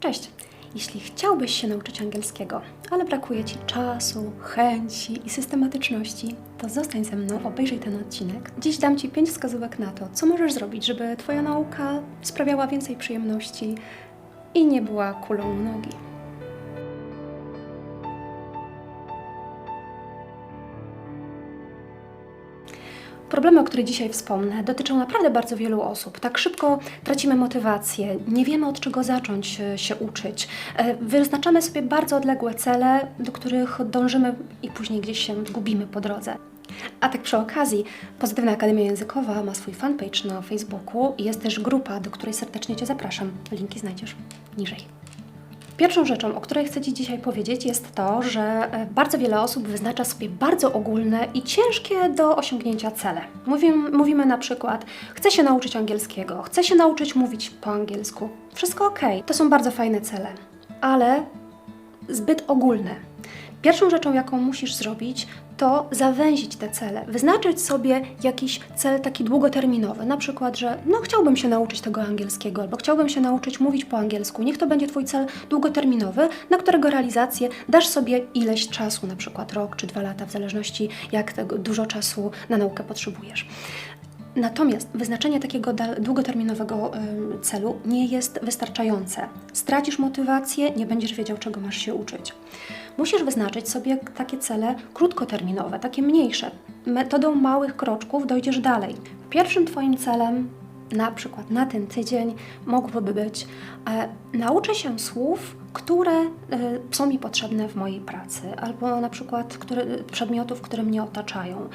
Cześć! Jeśli chciałbyś się nauczyć angielskiego, ale brakuje Ci czasu, chęci i systematyczności, to zostań ze mną, obejrzyj ten odcinek. Dziś dam Ci 5 wskazówek na to, co możesz zrobić, żeby Twoja nauka sprawiała więcej przyjemności i nie była kulą u nogi. Problemy, o których dzisiaj wspomnę, dotyczą naprawdę bardzo wielu osób. Tak szybko tracimy motywację, nie wiemy od czego zacząć e, się uczyć. E, Wyznaczamy sobie bardzo odległe cele, do których dążymy i później gdzieś się gubimy po drodze. A tak przy okazji, Pozytywna Akademia Językowa ma swój fanpage na Facebooku i jest też grupa, do której serdecznie Cię zapraszam. Linki znajdziesz niżej. Pierwszą rzeczą, o której chcę Ci dzisiaj powiedzieć, jest to, że e, bardzo wiele osób wyznacza sobie bardzo ogólne i ciężkie do osiągnięcia cele. Mówimy, mówimy na przykład: chcę się nauczyć angielskiego, chcę się nauczyć mówić po angielsku. Wszystko ok, to są bardzo fajne cele, ale zbyt ogólne. Pierwszą rzeczą, jaką musisz zrobić, to zawęzić te cele, wyznaczyć sobie jakiś cel taki długoterminowy, na przykład, że no chciałbym się nauczyć tego angielskiego, albo chciałbym się nauczyć mówić po angielsku. Niech to będzie Twój cel długoterminowy, na którego realizację dasz sobie ileś czasu, na przykład rok czy dwa lata, w zależności jak tego, dużo czasu na naukę potrzebujesz. Natomiast wyznaczenie takiego długoterminowego celu nie jest wystarczające. Stracisz motywację, nie będziesz wiedział, czego masz się uczyć. Musisz wyznaczyć sobie takie cele krótkoterminowe, takie mniejsze. Metodą małych kroczków dojdziesz dalej. Pierwszym Twoim celem, na przykład na ten tydzień, mogłoby być e, nauczę się słów, które e, są mi potrzebne w mojej pracy, albo na przykład które, przedmiotów, które mnie otaczają.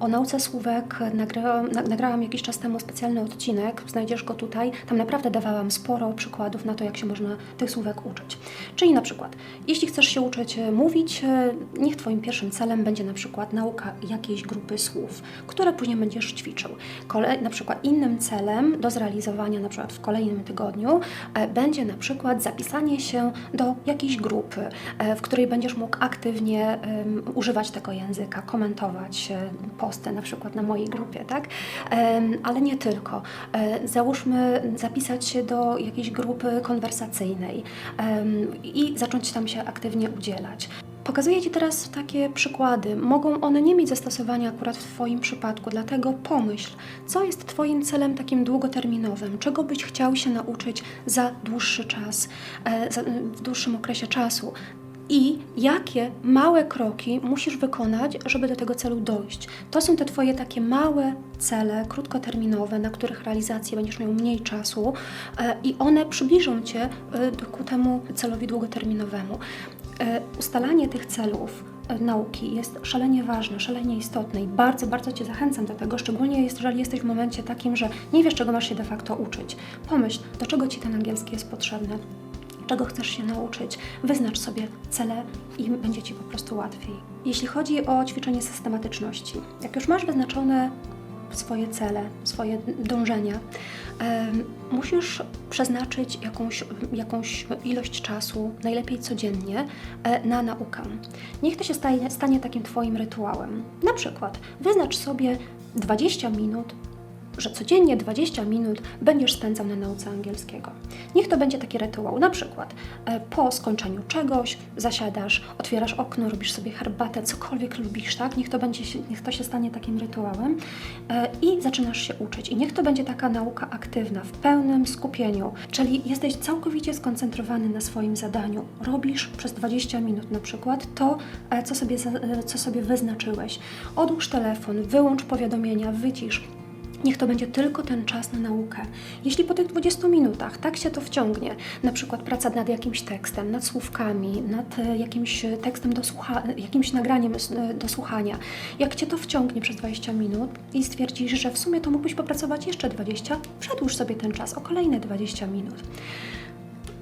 O nauce słówek nagrałam, na, nagrałam jakiś czas temu specjalny odcinek, znajdziesz go tutaj. Tam naprawdę dawałam sporo przykładów na to, jak się można tych słówek uczyć. Czyli na przykład, jeśli chcesz się uczyć e, mówić, e, niech Twoim pierwszym celem będzie na przykład nauka jakiejś grupy słów, które później będziesz ćwiczył. Kolej, na przykład innym celem do zrealizowania na przykład w kolejnym tygodniu będzie na przykład zapisanie się do jakiejś grupy, e, w której będziesz mógł aktywnie używać tego języka, komentować e, posty na przykład na mojej grupie, tak? Ale nie tylko. E, Załóżmy zapisać się do jakiejś grupy konwersacyjnej i zacząć tam się aktywnie udzielać. Pokazuję Ci teraz takie przykłady. Mogą one nie mieć zastosowania akurat w Twoim przypadku, dlatego pomyśl, co jest Twoim celem takim długoterminowym, czego byś chciał się nauczyć za dłuższy czas, e, w dłuższym okresie czasu. I jakie małe kroki musisz wykonać, żeby do tego celu dojść? To są te Twoje takie małe cele, krótkoterminowe, na których realizację będziesz miał mniej czasu e, i one przybliżą Cię e, ku temu celowi długoterminowemu. E, Ustalanie tych celów e, nauki jest szalenie ważne, szalenie istotne i bardzo, bardzo Cię zachęcam do tego, szczególnie jeżeli jesteś w momencie takim, że nie wiesz, czego masz się de facto uczyć. Pomyśl, do czego Ci ten angielski jest potrzebny, czego chcesz się nauczyć, wyznacz sobie cele i będzie Ci po prostu łatwiej. Jeśli chodzi o ćwiczenie systematyczności, jak już masz wyznaczone swoje cele, swoje dążenia, musisz przeznaczyć jakąś, jakąś ilość czasu, najlepiej codziennie, e, na naukę. Niech to się stanie, stanie takim Twoim rytuałem. Na przykład wyznacz sobie 20 minut że codziennie 20 minut będziesz spędzał na nauce angielskiego. Niech to będzie taki rytuał. Na przykład e, po skończeniu czegoś zasiadasz, otwierasz okno, robisz sobie herbatę, cokolwiek lubisz, tak? Niech to, będzie, niech to się stanie takim rytuałem e, i zaczynasz się uczyć. I niech to będzie taka nauka aktywna, w pełnym skupieniu, czyli jesteś całkowicie skoncentrowany na swoim zadaniu. Robisz przez 20 minut na przykład to, e, co sobie, co sobie wyznaczyłeś. Odłóż telefon, wyłącz powiadomienia, wycisz. Niech to będzie tylko ten czas na naukę. Jeśli po tych 20 minutach tak się to wciągnie, na przykład praca nad jakimś tekstem, nad słówkami, nad e, jakimś e, tekstem do słucha- jakimś nagraniem e, do słuchania, jak Cię to wciągnie przez 20 minut i stwierdzisz, że w sumie to mógłbyś popracować jeszcze 20, przedłuż sobie ten czas o kolejne 20 minut.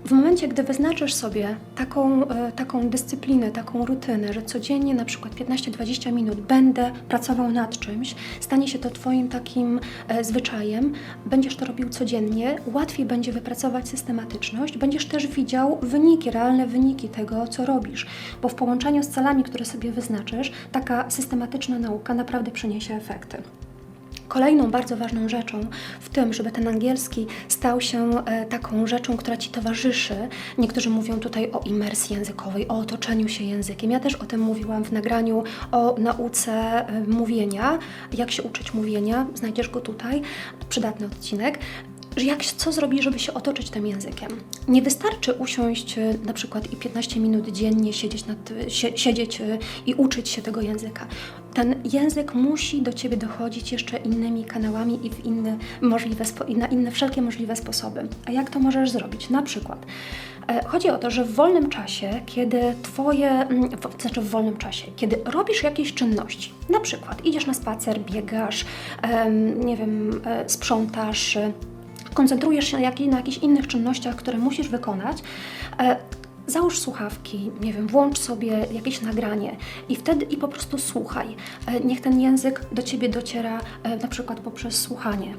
W momencie, gdy wyznaczysz sobie taką, e, taką dyscyplinę, taką rutynę, że codziennie na przykład 15-20 minut będę pracował nad czymś, stanie się to Twoim takim e, zwyczajem, będziesz to robił codziennie, łatwiej będzie wypracować systematyczność, będziesz też widział wyniki, realne wyniki tego, co robisz, bo w połączeniu z celami, które sobie wyznaczysz, taka systematyczna nauka naprawdę przyniesie efekty. Kolejną bardzo ważną rzeczą w tym, żeby ten angielski stał się e, taką rzeczą, która Ci towarzyszy, niektórzy mówią tutaj o imersji językowej, o otoczeniu się językiem. Ja też o tym mówiłam w nagraniu o nauce e, mówienia, jak się uczyć mówienia, znajdziesz go tutaj, przydatny odcinek że jak, co zrobić, żeby się otoczyć tym językiem. Nie wystarczy usiąść e, na przykład i 15 minut dziennie siedzieć, nad, sie, siedzieć e, i uczyć się tego języka. Ten język musi do Ciebie dochodzić jeszcze innymi kanałami i w inne możliwe, na inne wszelkie możliwe sposoby. A jak to możesz zrobić? Na przykład e, chodzi o to, że w wolnym czasie, kiedy Twoje, mm, znaczy w wolnym czasie, kiedy robisz jakieś czynności, na przykład idziesz na spacer, biegasz, nie wiem, e, sprzątasz, e, koncentrujesz się na, jak, na jakichś innych czynnościach, które musisz wykonać, e, załóż słuchawki, nie wiem, włącz sobie jakieś nagranie i wtedy i po prostu słuchaj. E, niech ten język do ciebie dociera e, na przykład poprzez słuchanie.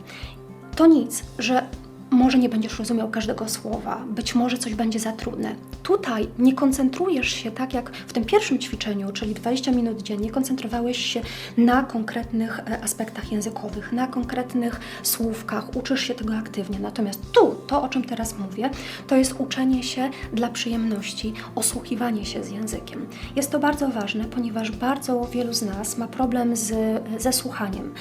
To nic, że może nie będziesz rozumiał każdego słowa, być może coś będzie za trudne. Tutaj nie koncentrujesz się tak jak w tym pierwszym ćwiczeniu, czyli 20 minut dziennie, koncentrowałeś się na konkretnych e, aspektach językowych, na konkretnych słówkach, uczysz się tego aktywnie. Natomiast tu, to o czym teraz mówię, to jest uczenie się dla przyjemności, osłuchiwanie się z językiem. Jest to bardzo ważne, ponieważ bardzo wielu z nas ma problem z, ze słuchaniem.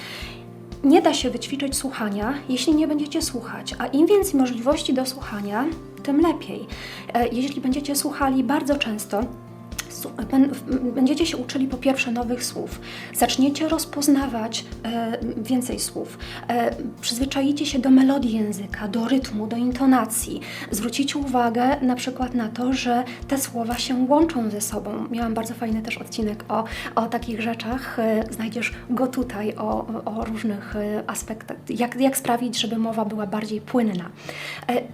Nie da się wyćwiczyć słuchania, jeśli nie będziecie słuchać, a im więcej możliwości do słuchania, tym lepiej. E, Jeśli będziecie słuchali bardzo często, będziecie się uczyli po pierwsze nowych słów, zaczniecie rozpoznawać e, więcej słów, e, przyzwyczajicie się do melodii języka, do rytmu, do intonacji. Zwrócicie uwagę na przykład na to, że te słowa się łączą ze sobą. Miałam bardzo fajny też odcinek o, o takich rzeczach. E, znajdziesz go tutaj, o, o różnych e, aspektach, jak, jak sprawić, żeby mowa była bardziej płynna.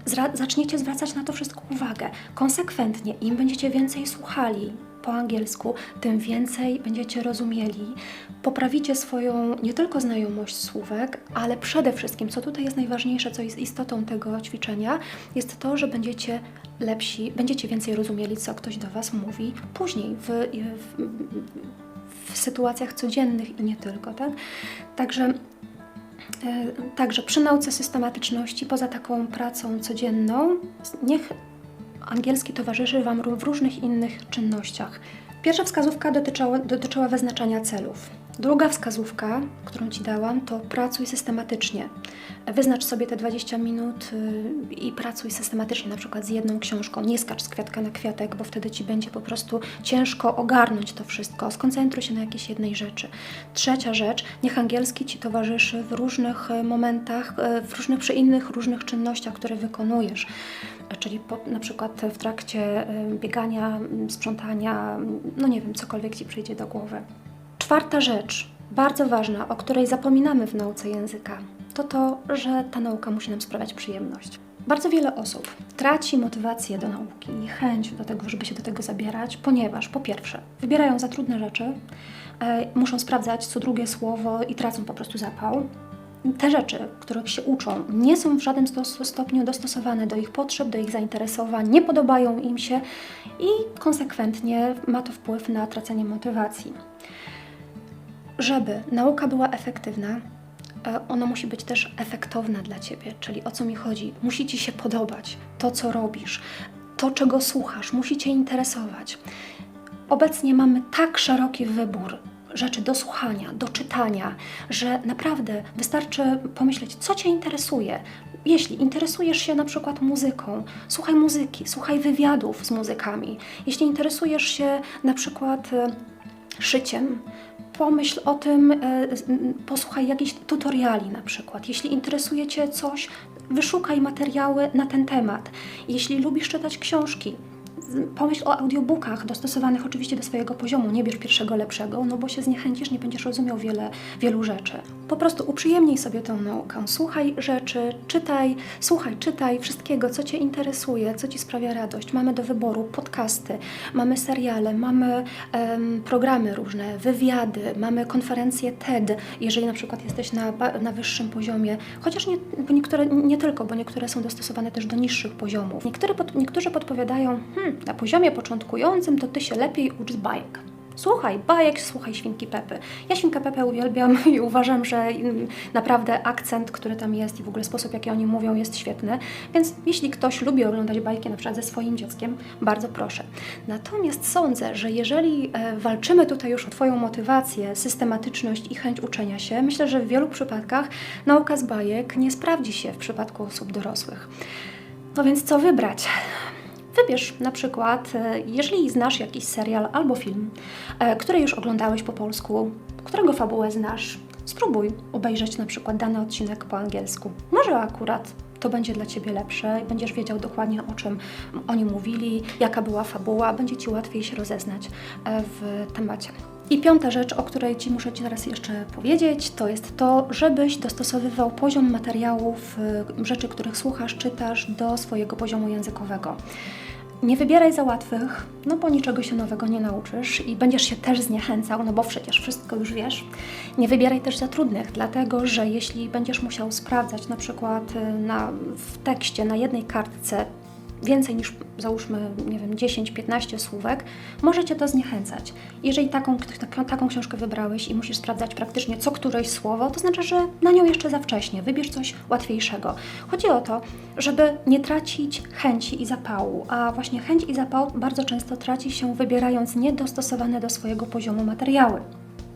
Zra- zaczniecie zwracać na to wszystko uwagę. Konsekwentnie, im będziecie więcej słuchali, po angielsku, tym więcej będziecie rozumieli. Poprawicie swoją nie tylko znajomość słówek, ale przede wszystkim, co tutaj jest najważniejsze, co jest istotą tego ćwiczenia, jest to, że będziecie lepsi, będziecie więcej rozumieli, co ktoś do Was mówi później w, w, w sytuacjach codziennych i nie tylko, tak? Także E, Także przy nauce systematyczności, poza taką pracą codzienną, niech angielski towarzyszy Wam w różnych innych czynnościach. Pierwsza wskazówka dotyczyła, dotyczyła wyznaczania celów. Druga wskazówka, którą Ci dałam, to pracuj systematycznie. Wyznacz sobie te 20 minut y, i pracuj systematycznie, na przykład z jedną książką. Nie skacz z kwiatka na kwiatek, bo wtedy Ci będzie po prostu ciężko ogarnąć to wszystko. Skoncentruj się na jakiejś jednej rzeczy. Trzecia rzecz, niech angielski Ci towarzyszy w różnych e, momentach, e, w różnych, przy innych różnych czynnościach, które wykonujesz. Czyli po, na przykład w trakcie biegania, sprzątania, no nie wiem, cokolwiek Ci przyjdzie do głowy. Czwarta rzecz, bardzo ważna, o której zapominamy w nauce języka, to to, że ta nauka musi nam sprawiać przyjemność. Bardzo wiele osób traci motywację do nauki i chęć do tego, żeby się do tego zabierać, ponieważ po pierwsze wybierają za trudne rzeczy, e, muszą sprawdzać co drugie słowo i tracą po prostu zapał. Te rzeczy, których się uczą, nie są w żadnym stopniu dostosowane do ich potrzeb, do ich zainteresowań, nie podobają im się i konsekwentnie ma to wpływ na tracenie motywacji. Żeby nauka była efektywna, e, ona musi być też efektowna dla Ciebie. Czyli o co mi chodzi? Musi Ci się podobać to, co robisz, to, czego słuchasz, musi Cię interesować. Obecnie mamy tak szeroki wybór rzeczy do słuchania, do czytania, że naprawdę wystarczy pomyśleć, co Cię interesuje. Jeśli interesujesz się na przykład muzyką, słuchaj muzyki, słuchaj wywiadów z muzykami. Jeśli interesujesz się na przykład e, szyciem, pomyśl o tym, e, posłuchaj jakichś tutoriali na przykład. Jeśli interesuje Cię coś, wyszukaj materiały na ten temat. Jeśli lubisz czytać książki, pomyśl o audiobookach dostosowanych oczywiście do swojego poziomu. Nie bierz pierwszego lepszego, no bo się zniechęcisz, nie będziesz rozumiał wiele, wielu rzeczy. Po prostu uprzyjemnij sobie tę naukę. Słuchaj rzeczy, czytaj, słuchaj, czytaj wszystkiego, co Cię interesuje, co Ci sprawia radość. Mamy do wyboru podcasty, mamy seriale, mamy em, programy różne, wywiady, mamy konferencje TED, jeżeli na przykład jesteś na, na wyższym poziomie, chociaż nie, bo niektóre, nie tylko, bo niektóre są dostosowane też do niższych poziomów. Niektóre pod, niektórzy podpowiadają, hmm, na poziomie początkującym to Ty się lepiej ucz z bajek. Słuchaj bajek, słuchaj Świnki Pepy. Ja Świnkę Pepę uwielbiam i uważam, że mm, naprawdę akcent, który tam jest i w ogóle sposób, jaki oni mówią jest świetny. Więc jeśli ktoś lubi oglądać bajki na przykład ze swoim dzieckiem, bardzo proszę. Natomiast sądzę, że jeżeli e, walczymy tutaj już o Twoją motywację, systematyczność i chęć uczenia się, myślę, że w wielu przypadkach nauka z bajek nie sprawdzi się w przypadku osób dorosłych. No więc co wybrać? Wybierz na przykład, e, jeżeli znasz jakiś serial albo film, e, który już oglądałeś po polsku, którego fabułę znasz, spróbuj obejrzeć na przykład dany odcinek po angielsku. Może akurat to będzie dla Ciebie lepsze i będziesz wiedział dokładnie o czym oni mówili, jaka była fabuła, będzie Ci łatwiej się rozeznać e, w temacie. I piąta rzecz, o której Ci muszę Ci teraz jeszcze powiedzieć, to jest to, żebyś dostosowywał poziom materiałów, y, rzeczy, których słuchasz, czytasz, do swojego poziomu językowego. Nie wybieraj za łatwych, no bo niczego się nowego nie nauczysz i będziesz się też zniechęcał, no bo przecież wszystko już wiesz. Nie wybieraj też za trudnych, dlatego że jeśli będziesz musiał sprawdzać na przykład y, na, w tekście na jednej kartce więcej niż załóżmy, nie wiem, 10-15 słówek, może Cię to zniechęcać. Jeżeli taką, taką, taką książkę wybrałeś i musisz sprawdzać praktycznie co któreś słowo, to znaczy, że na nią jeszcze za wcześnie. Wybierz coś łatwiejszego. Chodzi o to, żeby nie tracić chęci i zapału, a właśnie chęć i zapał bardzo często traci się wybierając niedostosowane do swojego poziomu materiały.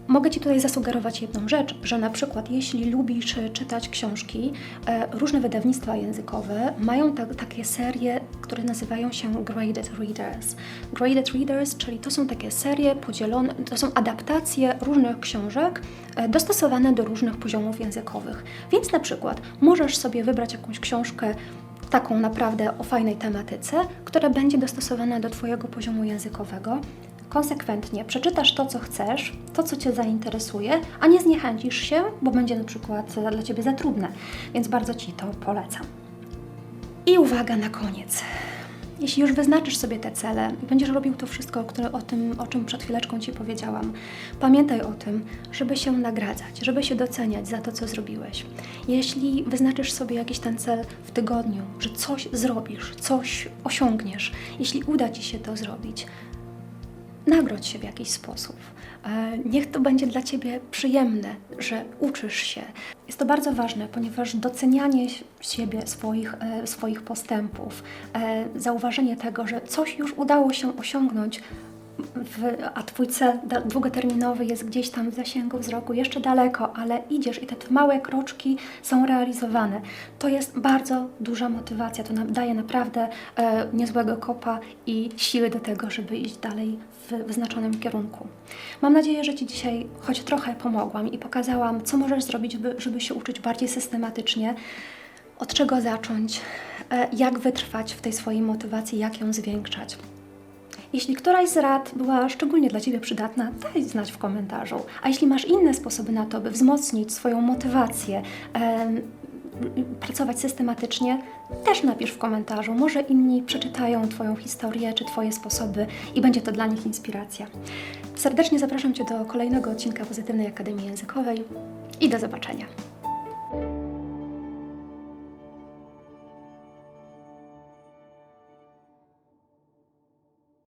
Mogę Ci tutaj zasugerować jedną rzecz, że na przykład jeśli lubisz e, czytać książki, e, różne wydawnictwa językowe mają tak, takie serie, które nazywają się Graded Readers. Graded Readers, czyli to są takie serie podzielone, to są adaptacje różnych książek e, dostosowane do różnych poziomów językowych. Więc na przykład możesz sobie wybrać jakąś książkę taką naprawdę o fajnej tematyce, która będzie dostosowana do Twojego poziomu językowego konsekwentnie przeczytasz to, co chcesz, to, co Cię zainteresuje, a nie zniechęcisz się, bo będzie na przykład dla Ciebie za trudne. Więc bardzo Ci to polecam. I uwaga na koniec. Jeśli już wyznaczysz sobie te cele i będziesz robił to wszystko, które, o tym, o czym przed chwileczką Ci powiedziałam, pamiętaj o tym, żeby się nagradzać, żeby się doceniać za to, co zrobiłeś. Jeśli wyznaczysz sobie jakiś ten cel w tygodniu, że coś zrobisz, coś osiągniesz, jeśli uda Ci się to zrobić, nagrodź się w jakiś sposób. E, Niech to będzie dla Ciebie przyjemne, że uczysz się. Jest to bardzo ważne, ponieważ docenianie siebie, swoich, e, swoich postępów, e, zauważenie tego, że coś już udało się osiągnąć, w, a Twój cel długoterminowy jest gdzieś tam w zasięgu wzroku, jeszcze daleko, ale idziesz i te małe kroczki są realizowane. To jest bardzo duża motywacja, to daje naprawdę e, niezłego kopa i siły do tego, żeby iść dalej w wyznaczonym kierunku. Mam nadzieję, że Ci dzisiaj choć trochę pomogłam i pokazałam, co możesz zrobić, by, żeby się uczyć bardziej systematycznie, od czego zacząć, e, jak wytrwać w tej swojej motywacji, jak ją zwiększać. Jeśli któraś z rad była szczególnie dla Ciebie przydatna, daj znać w komentarzu. A jeśli masz inne sposoby na to, by wzmocnić swoją motywację, pracować systematycznie, też napisz w komentarzu. Może inni przeczytają Twoją historię czy Twoje sposoby i będzie to dla nich inspiracja. Serdecznie zapraszam Cię do kolejnego odcinka Pozytywnej Akademii Językowej i do zobaczenia.